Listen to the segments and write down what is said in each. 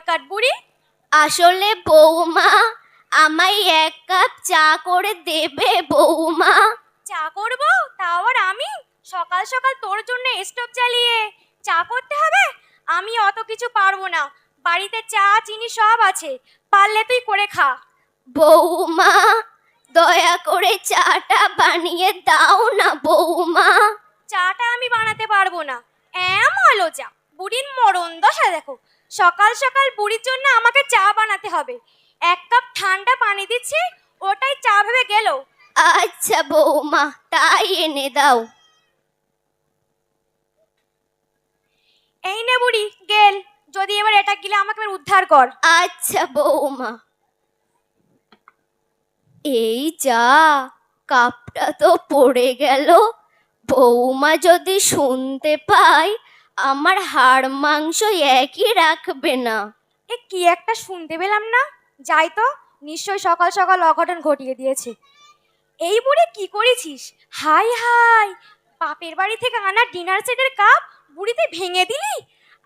কাঠ বুড়ি? আসলে বৌমা আমায় এক কাপ চা করে দেবে বৌমা। চা করব? তাও আর আমি? সকাল সকাল তোর জন্য স্টোভ জ্বালিয়ে চা করতে হবে? আমি অত কিছু পারব না। বাড়িতে চা চিনি সব আছে। পারলে তুই করে খা। বৌমা দয়া করে চাটা বানিয়ে দাও না বৌমা। চাটা আমি বানাতে পারব না। এম হলো চা বুড়ির মরণ দশা দেখো। সকাল সকাল বুড়ির জন্য আমাকে চা বানাতে হবে। এক কাপ ঠান্ডা পানি দিচ্ছি ওটাই চা ভেবে গেল। আচ্ছা বৌমা তাই এনে দাও। এই নে বুড়ি গেল। যদি এবার এটা গিলে আমাকে এবার উদ্ধার কর। আচ্ছা বৌমা। এই যা কাপটা তো পড়ে গেল। বৌমা যদি শুনতে পায় আমার হাড় মাংস একই রাখবে না। এ কি একটা শুনতে পেলাম না? যাই তো নিশ্চয় সকাল সকাল অঘটন ঘটিয়ে দিয়েছে। এই বুড়ি কি করেছিস? হাই হাই! বাপের বাড়ি থেকে আনা ডিনার সেটের কাপ বুড়িতে ভেঙে দিলি?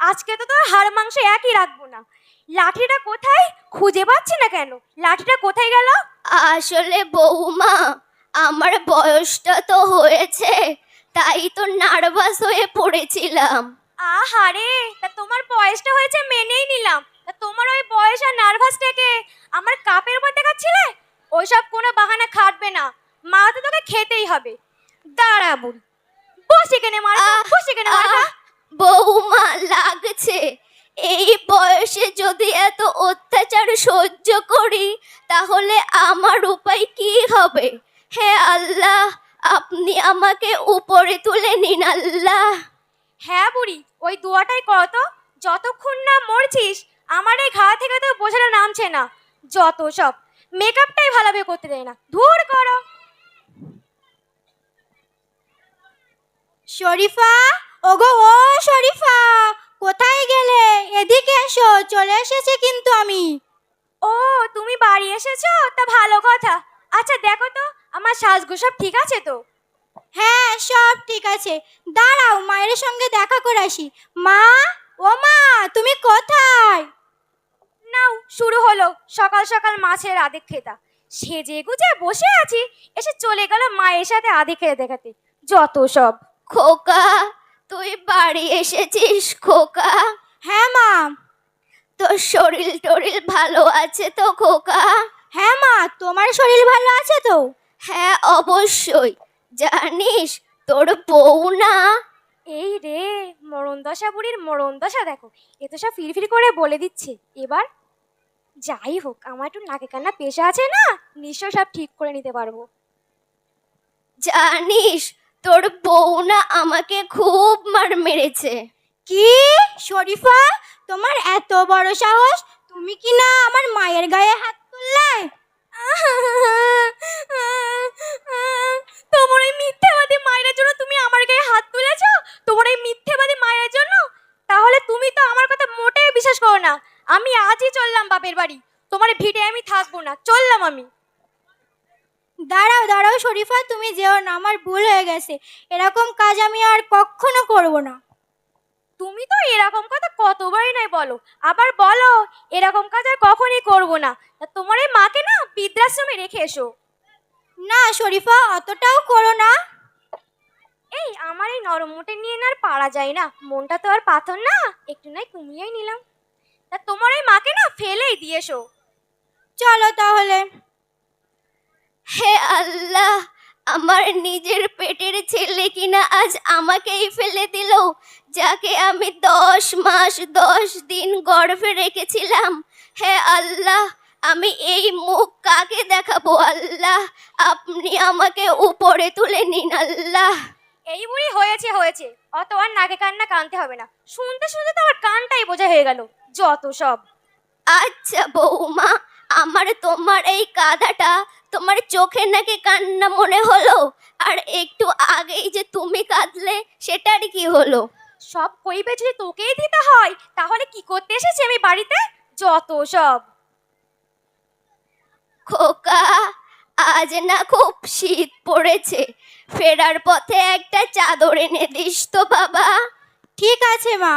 আজকে তো তোর হাড় মাংস একই রাখব না। লাঠিটা কোথায় খুঁজে পাচ্ছি না কেন? লাঠিটা কোথায় গেল? আসলে বৌমা আমার বয়সটা তো হয়েছে। তাই তো নার্ভাস হয়ে পড়েছিলাম। আহারে তা তোমার বয়সটা হয়েছে মেনেই নিলাম। তা তোমার ওই বয়স আর নার্ভাসটাকে আমার কাপের উপর দেখাচ্ছিলে? ওইসব কোনো বাহানা খাটবে না। মা তো তোকে খেতেই হবে। দাঁড়া বুড়ি। বস এখানে মার আহ, বস এখানে মার আহ, বৌমা লাগছে। এই বয়সে যদি এত অত্যাচার সহ্য করি তাহলে আমার উপায় কি হবে? হে আল্লাহ আপনি আমাকে উপরে তুলে নিন আল্লাহ। হ্যাঁ বুড়ি ওই দোয়াটাই কর তো। যতক্ষণ না মরছিস আমার এই ঘা থেকে তো বোঝাটা নামছে না। যত সব মেকআপটাই ভালোভাবে করতে দেয় না। ধুর করো। শরীফা ওগো ও শরীফা কোথায় গেলে? এদিকে এসো চলে এসেছি কিন্তু আমি। ও তুমি বাড়ি এসেছ? তা ভালো কথা। আচ্ছা দেখো তো আমার সাজগো সব ঠিক আছে তো? হ্যাঁ সব ঠিক আছে। দাঁড়াও মায়ের সঙ্গে দেখা করে আসি। মা ও মা তুমি কোথায়? নাও শুরু হলো। সকাল সকাল মাছের আধেক খেতা সেজে গুজে বসে আছি এসে চলে গেল মায়ের সাথে আধে খেয়ে দেখাতে। যত সব। খোকা তুই বাড়ি এসেছিস খোকা? হ্যাঁ মা। তোর শরীর টরিল ভালো আছে তো খোকা? হ্যাঁ মা তোমার শরীর ভালো আছে তো? হ্যাঁ অবশ্যই। জানিস তোর বউ না। এই রে মরণ দশা বুড়ির মরণ দশা দেখো। এ তো সব ফিরফির করে বলে দিচ্ছে। এবার যাই হোক আমার একটু নাকে কান্না পেশা আছে না নিশ্চয় সব ঠিক করে নিতে পারব। জানিস তোর বউ না আমাকে খুব মার মেরেছে। কি? শরীফা তোমার এত বড় সাহস? তুমি কি না আমার মায়ের গায়ে হাত তুললে? তোমার ওই মিথ্যেবাদী মায়ের জন্য তুমি আমার গায়ে হাত তুলেছো? তোমার এই মিথ্যেবাদী মায়ের জন্য? তাহলে তুমি তো আমার কথা মোটেও বিশ্বাস করো না। আমি আজই চললাম বাপের বাড়ি। তোমার ভিটে আমি থাকব না। চললাম আমি। দাঁড়াও দাঁড়াও শরীফা, তুমি যেও না। আমার ভুল হয়ে গেছে। এরকম কাজ আমি আর কখনো করব না। তুমি তো এরকম কথা কতবারই নাই বলো। আবার বলো এরকম কাজ আর কখনই করব না। তা তোমার এই মাকে না বৃদ্ধাশ্রমে রেখে এসো। না শরীফা অতটাও করো না। এই আমার এই নরম মোটে নিয়ে না আর পারা যায় না। মনটা তো আর পাথর না। একটু নাই কমিয়েই নিলাম। তা তোমার এই মাকে না ফেলেই দিয়ে এসো। চলো তাহলে। হে আল্লাহ! আমার নিজের পেটের ছেলে কিনা আজ আমাকেই ফেলে দিল যাকে আমি দশ মাস দশ দিন গর্ভে রেখেছিলাম। হে আল্লাহ আমি এই মুখ কাকে দেখাবো আল্লাহ? আপনি আমাকে উপরে তুলে নিন আল্লাহ। এই বুড়ি হয়েছে হয়েছে। অত আর নাকে কান্না কানতে হবে না। শুনতে শুনতে তো আমার কানটাই বোঝা হয়ে গেল। যত সব। আচ্ছা বৌমা আমার তোমার এই কাঁধাটা তোমার চোখে নাকি কান্না মনে হলো? আর একটু আগেই যে তুমি কাঁদলে সেটার কি হলো? সব কইবে যদি তোকেই দিতে হয় তাহলে কি করতে এসেছি আমি বাড়িতে? যত সব। খোকা আজ না খুব শীত পড়েছে। ফেরার পথে একটা চাদর এনে দিস তো বাবা। ঠিক আছে মা।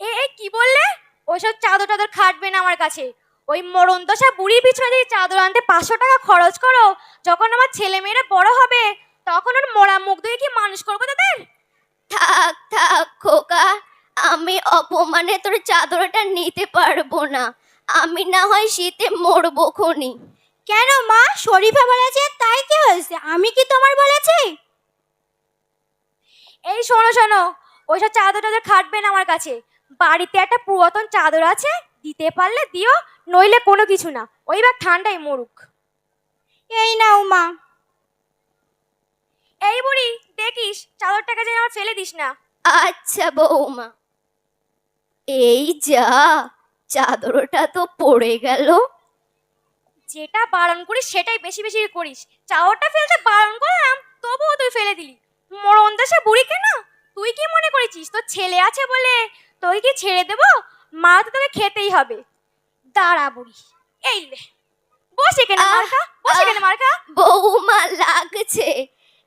এ এ, কি বললে? ওসব চাদর টাদর খাটবে না আমার কাছে। ওই মরণ দশা বুড়ির পিছনে যদি চাদর আনতে পাঁচশো টাকা খরচ করো যখন আমার ছেলে মেয়েরা বড় হবে তখন ওর মরা মুখ দিয়ে কি মানুষ করব তাদের? থাক থাক খোকা আমি অপমানে তোর চাদরটা নিতে পারব না। আমি না হয় শীতে মরবো খনি। কেন মা? শরীফা বলেছে তাই কি হয়েছে? আমি কি তোমার বলেছি? এই শোনো শোনো ওইসব চাদর টাদর খাটবে না আমার কাছে। বাড়িতে একটা পুরাতন চাদর আছে দিতে পারলে দিও নইলে কোনো কিছু না। ওই বা ঠান্ডায় মরুক। এই নাও মা। এই বুড়ি দেখিস চাদরটাকে যেন আমার ফেলে দিস না। আচ্ছা বৌমা। এই যা চাদরটা তো পড়ে গেল। যেটা বারণ করিস সেটাই বেশি বেশি করিস। চাদরটা ফেলতে বারণ করলাম তবুও তুই ফেলে দিলি। মরণ দেশে বুড়িকে না তুই কি মনে করেছিস? তোর ছেলে আছে বলে তুই কি ছেড়ে দেবো? মা তো তোকে খেতেই হবে। দাঁড়া বুড়ি। এই লে বস এখানে মার্কা বস। এখানে মার্কা। বৌমা লাগছে।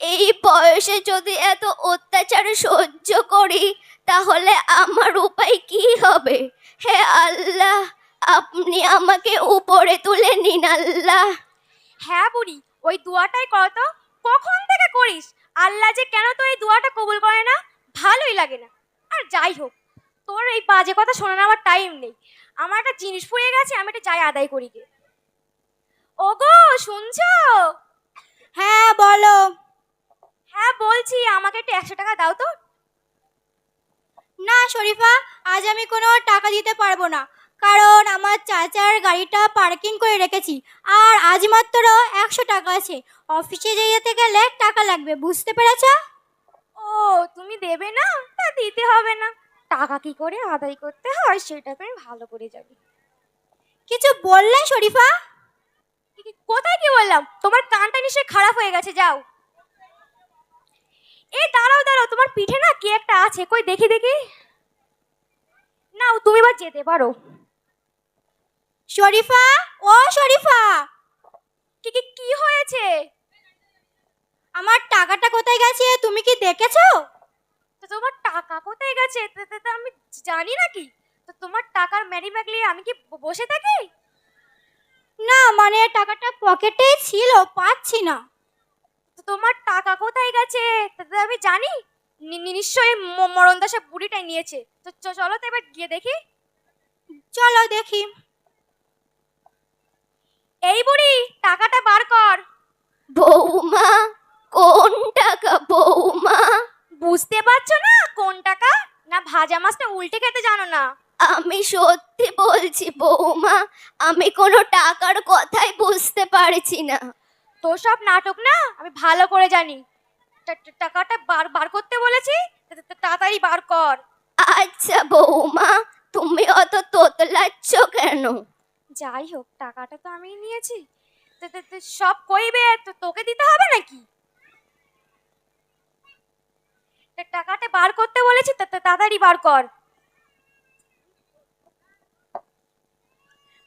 এই বয়সে যদি এত অত্যাচার সহ্য করি তাহলে আমার উপায় কি হবে? হে আল্লাহ আপনি আমাকে উপরে তুলে নিন আল্লাহ। হ্যাঁ বুড়ি ওই দুয়াটাই কর তো। কখন থেকে করিস? আল্লাহ যে কেন তো এই দুয়াটা কবুল করে না? ভালোই লাগে না। আর যাই হোক। তোর এই বাজে কথা শোনার আমার টাইম নেই। আমার একটা জিনিস ফুরিয়ে গেছে আমি একটা যাই আদায় করি গে ওগো শুনছো? হ্যাঁ বলো। হ্যাঁ বলছি আমাকে একটু একশো টাকা দাও তো। না শরীফা আজ আমি কোনো টাকা দিতে পারব না। কারণ আমার চাচার গাড়িটা পার্কিং করে রেখেছি আর আজ মাত্র একশো টাকা আছে। অফিসে যেতে গেলে টাকা লাগবে বুঝতে পেরেছ? ও তুমি দেবে না? তা দিতে হবে না। টাকা কি করে আদায় করতে হয় সেটা তুমি ভালো করে যাবে কিছু বললে শরীফা? কোথায় কি বললাম? তোমার কানটা নিশ্চয়ই খারাপ হয়ে গেছে, যাও। এই দাঁড়াও দাঁড়াও, তোমার পিঠে না কি একটা আছে? কই, দেখি দেখি। নাও, তুমি এবার যেতে পারো। শরীফা? ও, শরীফা! কি কি কি হয়েছে? আমার টাকাটা কোথায় গেছে? তুমি কি দেখেছ? গেছে? তা- আমি জানি নাকি তো তোমার টাকার ম্যারি ম্যাগলি আমি কি বসে থাকি? না মানে টাকাটা পকেটেই ছিল পাচ্ছি না। তো তোমার টাকা কোথায় গেছে? তা আমি জানি। নিশ্চয়ই ম- মরণদাসা বুড়িটাই নিয়েছে। তো চলো তো এবার গিয়ে দেখি। চলো দেখি। এই বুড়ি টাকাটা বার কর। বৌমা কোন টাকা বৌমা? বুঝতে পারছ ভাজা মাছটা উল্টে খেতে জানো না? আমি সত্যি বলছি বৌমা আমি কোনো টাকার কথাই বুঝতে পারছি না। তোর সব নাটক না? আমি ভালো করে জানি। টাকাটা বার বার করতে বলেছি? তা- তা- তা- তাড়াতাড়ি বার কর। আচ্ছা বৌমা তুমি অত তোতলাচ্ছ কেন? যাই হোক টাকাটা তো আমি নিয়েছি। তো- তো- তো সব কইবে তো তোকে দিতে হবে নাকি? টাকাটা বার করতে বলেছি তাড়াতাড়ি বার কর।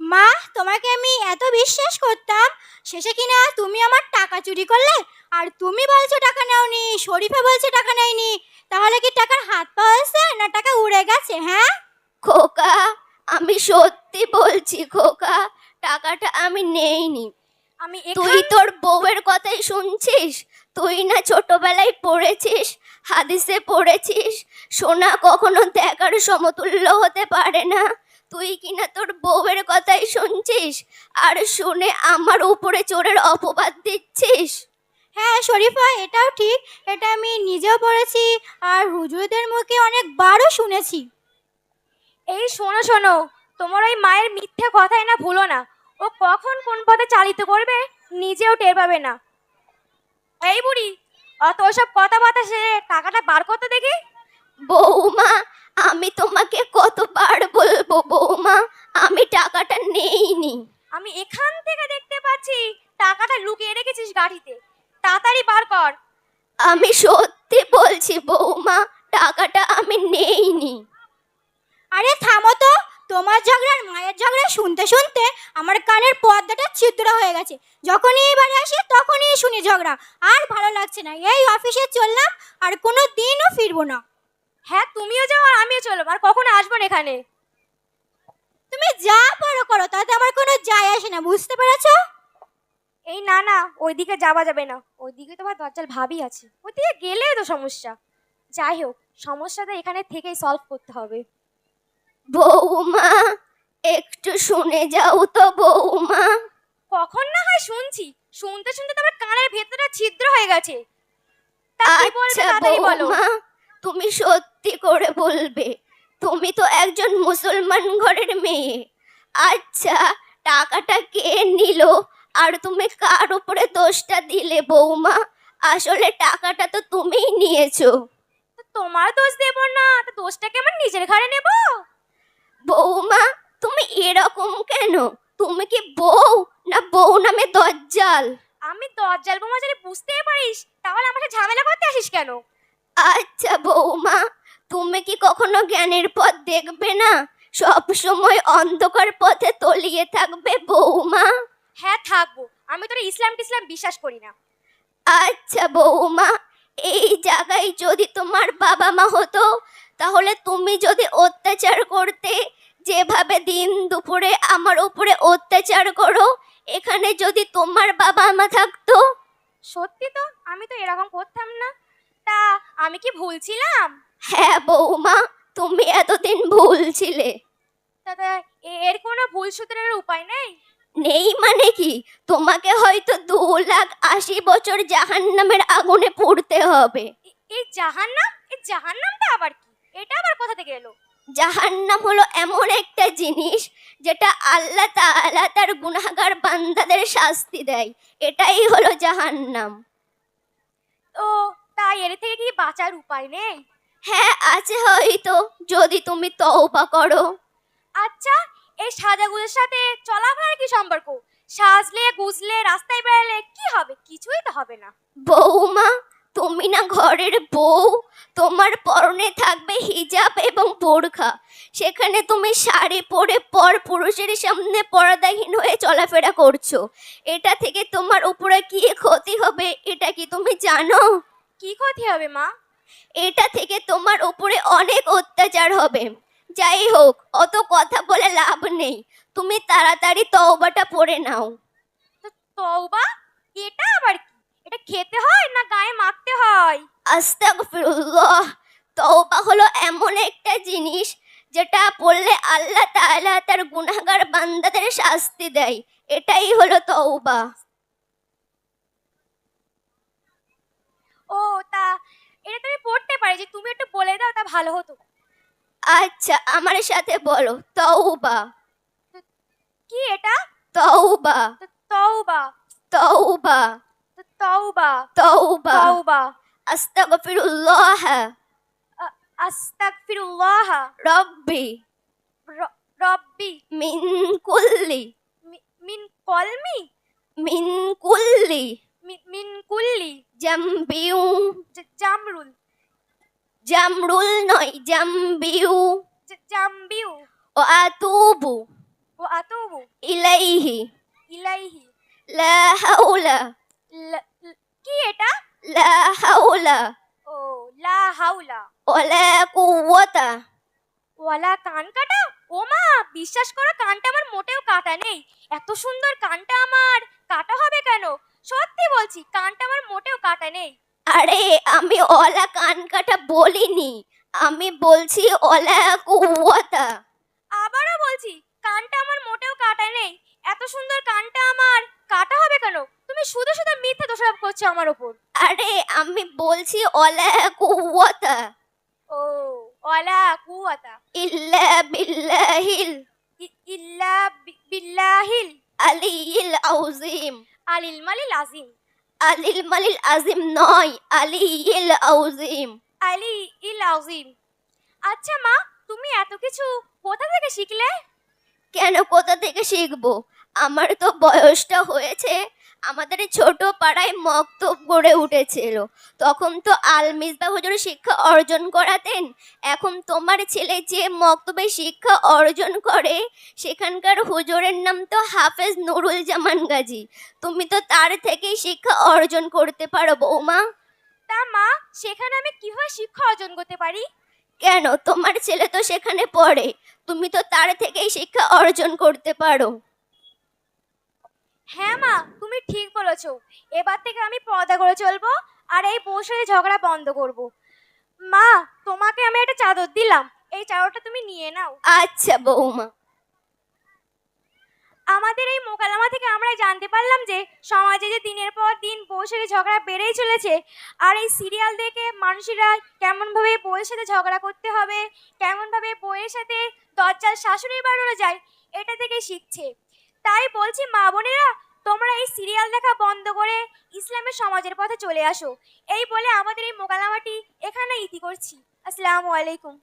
মা তোমাকে আমি এত বিশ্বাস করতাম শেষে কিনা তুমি আমার টাকা চুরি করলে? আর তুমি বলছো টাকা নাওনি শরীফা বলছে টাকা নেয়নি তাহলে কি টাকার হাত পাওয়া হয়েছে না টাকা উড়ে গেছে হ্যাঁ? খোকা আমি সত্যি বলছি খোকা টাকাটা আমি নেইনি। আমি তুই তোর বউয়ের কথাই শুনছিস? তুই না ছোটবেলায় পড়েছিস? হাদিসে পড়েছিস সোনা কখনো দেখার সমতুল্য হতে পারে না। তুই কিনা তোর বউয়ের কথাই শুনছিস? আর শুনে আমার উপরে চোরের অপবাদ দিচ্ছিস? হ্যাঁ শরীফা এটাও ঠিক। এটা আমি নিজেও পড়েছি আর হুজুরদের মুখে অনেকবারও শুনেছি। এই শোনো শোনো তোমার ওই মায়ের মিথ্যে কথাই না ভুলো না। ও কখন কোন পথে চালিত করবে নিজেও টের পাবে না। এই বুড়ি অত ওসব কথাবার্তা সে টাকাটা বার করতে দেখি? বৌমা আমি তোমাকে কতবার বলব বৌমা আমি টাকাটা নেইনি। আমি এখান থেকে দেখতে পাচ্ছি টাকাটা লুকিয়ে রেখেছিস গাড়িতে। তাড়াতাড়ি বার কর। আমি সত্যি বলছি বৌমা টাকাটা আমি নেইনি। আরে থামো তো তোমার ঝগড়ার মায়ের ঝগড়া শুনতে শুনতে আমার কানের পর্দাটা ছিদ্র হয়ে গেছে। যখনই এবারে আসি তখনই শুনি ঝগড়া। আর ভালো লাগছে না। এই অফিসে চললাম আর কোনো দিনও ফিরবো না। হ্যাঁ তুমিও যাও আর আমিও চলো আর কখনো আসব না এখানে। তুমি যা পারো করো তাতে আমার কোনো যায় আসে না। বুঝতে পেরেছ? এই না না ওইদিকে যাওয়া যাবে না। ওইদিকে তোমার দরজাল ভাবি আছে। ওইদিকে গেলে তো সমস্যা। যাই হোক সমস্যাটা এখানে থেকেই সলভ করতে হবে। বৌমা একটু শুনে যাও তো বৌমা। কখন না হয় শুনছি। শুনতে শুনতে তো আমার কানের ভেতরটা ছিদ্র হয়ে গেছে। আচ্ছা বৌমা তুমি সত্যি করে বলবে তুমি তো একজন মুসলমান ঘরের মেয়ে। আচ্ছা টাকাটা কে নিল? আর তুমি কার উপরে দোষটা দিলে বৌমা? আসলে টাকাটা তো তুমিই নিয়েছো। তো তোমার দোষ দেবো না তো দোষটাকে আমার নিজের ঘাড়ে নেব? বৌমা তুমি এরকম কেন? তুমি কি বউ না বউ নামে দজ্জাল? আমি দরজাল বৌমা যদি বুঝতেই পারিস তাহলে আমার সাথে ঝামেলা করতে আসিস কেন? আচ্ছা বৌমা তুমি কি কখনো জ্ঞানের পথ দেখবে না? সব সময় অন্ধকার পথে তলিয়ে থাকবে বৌমা। হ্যাঁ থাকব। আমি তোর ইসলাম টিসলাম বিশ্বাস করি না। আচ্ছা বৌমা এই জায়গায় যদি তোমার বাবা মা হতো তাহলে তুমি যদি অত্যাচার করতে যেভাবে দিন দুপুরে আমার উপরে অত্যাচার করো এখানে যদি তোমার বাবা মা থাকতো। সত্যি তো? আমি তো এরকম করতাম না। তা আমি কি ভুলছিলাম হ্যাঁ বৌমা তুমি এতদিন ভুল ছিলে। দাদা এর কোনো ভুল শুধরানোর উপায় নেই? নেই মানে কি? তোমাকে হয়তো দু লাখ আশি বছর জাহান্নামের আগুনে পুড়তে হবে। এই জাহান্নাম? এই জাহান্নামটা আবার কি? এটা আবার কোথা থেকে এলো? জাহান্নাম হলো এমন একটা জিনিস যেটা আল্লাহ তাআলা তার গুনাহগার বান্দাদের শাস্তি দেয়। এটাই হলো জাহান্নাম। তো তাই এর থেকে কি বাঁচার উপায় নেই? হ্যাঁ আছে হয়তো যদি তুমি তওবা করো। আচ্ছা এই সাজাগুলোর সাথে চলাফেরার কি সম্পর্ক? সাজলে গুজলে রাস্তায় বেড়ালে কি হবে? কিছুই তো হবে না। বৌমা তুমি না ঘরের বউ তোমার পরনে থাকবে হিজাব এবং বোরখা। সেখানে তুমি শাড়ি পরে পর পুরুষের সামনে পর্দাহীন হয়ে চলাফেরা করছ। এটা থেকে তোমার উপরে কি ক্ষতি হবে এটা কি তুমি জানো? কি ক্ষতি হবে মা? এটা থেকে তোমার উপরে অনেক অত্যাচার হবে। যাই হোক অত কথা বলে লাভ নেই। তুমি তাড়াতাড়ি তওবাটা পড়ে নাও। তওবা? এটা আবার কি? এটা খেতে হয় না গায়ে মাখতে হয়? আস্তাগফিরুল্লাহ তওবা হলো এমন একটা জিনিস যেটা পড়লে আল্লাহ তাআলা তার গুনাহগার বান্দাদের শাস্তি দেয়। এটাই হলো তওবা। ও তা এটা তুমি পড়তে পারি যে তুমি একটু বলে দাও তা ভালো হতো। আচ্ছা আমার সাথে বলো তওবা। কি এটা? তওবা। তওবা। তওবা। তওবা। তওবা। তওবা। আস্তাগফিরুল্লাহ। আস্তাগফিরুল্লাহ। রব্বি। রব্বি। মিন কুল্লি। মিন কলমি? মিন কুল্লি। মিন কুল্লি। জাম্বিউ। জামরুল। জামরুল নয় জাম্বিউ। জাম্বিউ। ও আতুবু। ও আতুবু। ইলাইহি। ইলাইহি। লা হাওলা। কি এটা? লা হাওলা ও লা হাউলা ওয়ালা কুওয়াতা। ওয়ালা কান কাটা? ও মা বিশ্বাস করো কানটা আমার মোটেও কাটা নেই। এত সুন্দর কানটা আমার। কাটা হবে কেন? সত্যি বলছি কানটা আমার মোটেও কাটা নেই। আরে আমি ওলা কান কাটা বলিনি। আমি বলছি ওলা কুওয়াতা। আবারও বলছি কানটা আমার মোটেও কাটা নেই। এত সুন্দর কানটা আমার কাটা হবে কেন? তুমি শুধু শুধু মিথ্যে দোষারোপ করছ আমার ওপর। আরে আমি বলছি অলা কুওয়াতা। ও অলা কুয়াতা ইল্লা বিল্লাহিল। ইল্লা বিল্লাহিল। আলিয়িল আউজিম। আলিল মালিল আজিম। আলিল মালিল আজিম নয় আলিয়িল আউজিম। আলি ইল আজিম আচ্ছা মা তুমি এত কিছু কোথা থেকে শিখলে? কেন কোথা থেকে শিখব? আমার তো বয়সটা হয়েছে। আমাদের ছোট পাড়ায় মক্তব গড়ে উঠেছিল। তখন তো আল মিসবা হুজুর শিক্ষা অর্জন করাতেন এখন তোমার ছেলে যে মক্তবে শিক্ষা অর্জন করে সেখানকার হুজুরের নাম তো হাফেজ নুরুল জামান গাজী। তুমি তো তার থেকেই শিক্ষা অর্জন করতে পারো বৌমা। তা মা সেখানে আমি কীভাবে শিক্ষা অর্জন করতে পারি? কেন? তোমার ছেলে তো সেখানে পড়ে। তুমি তো তার থেকেই শিক্ষা অর্জন করতে পারো। হ্যাঁ মা তুমি ঠিক বলেছ। এবার থেকে আমি পর্দা করে চলবো আর এই বউর ঝগড়া বন্ধ করব। মা তোমাকে আমি একটা চাদর দিলাম। এই চাদরটা তুমি নিয়ে নাও। আচ্ছা বৌমা। আমাদের এই মোকালামা থেকে আমরা জানতে পারলাম যে সমাজে যে দিনের পর দিন সাথে ঝগড়া বেড়েই চলেছে, আর এই সিরিয়াল দেখে মানুষেরা কেমনভাবে বউয়ের সাথে ঝগড়া করতে হবে, কেমনভাবে বউয়ের সাথে দরজার শাশুড়ি বাড়ানো যায়, এটা থেকে শিখছে। তাই বলছি, মা বোনেরা, তোমরা এই সিরিয়াল দেখা বন্ধ করে ইসলামের সমাজের পথে চলে আসো। এই বলে আমাদের এই মোকালামাটি এখানে ইতি করছি। আসসালামু আলাইকুম।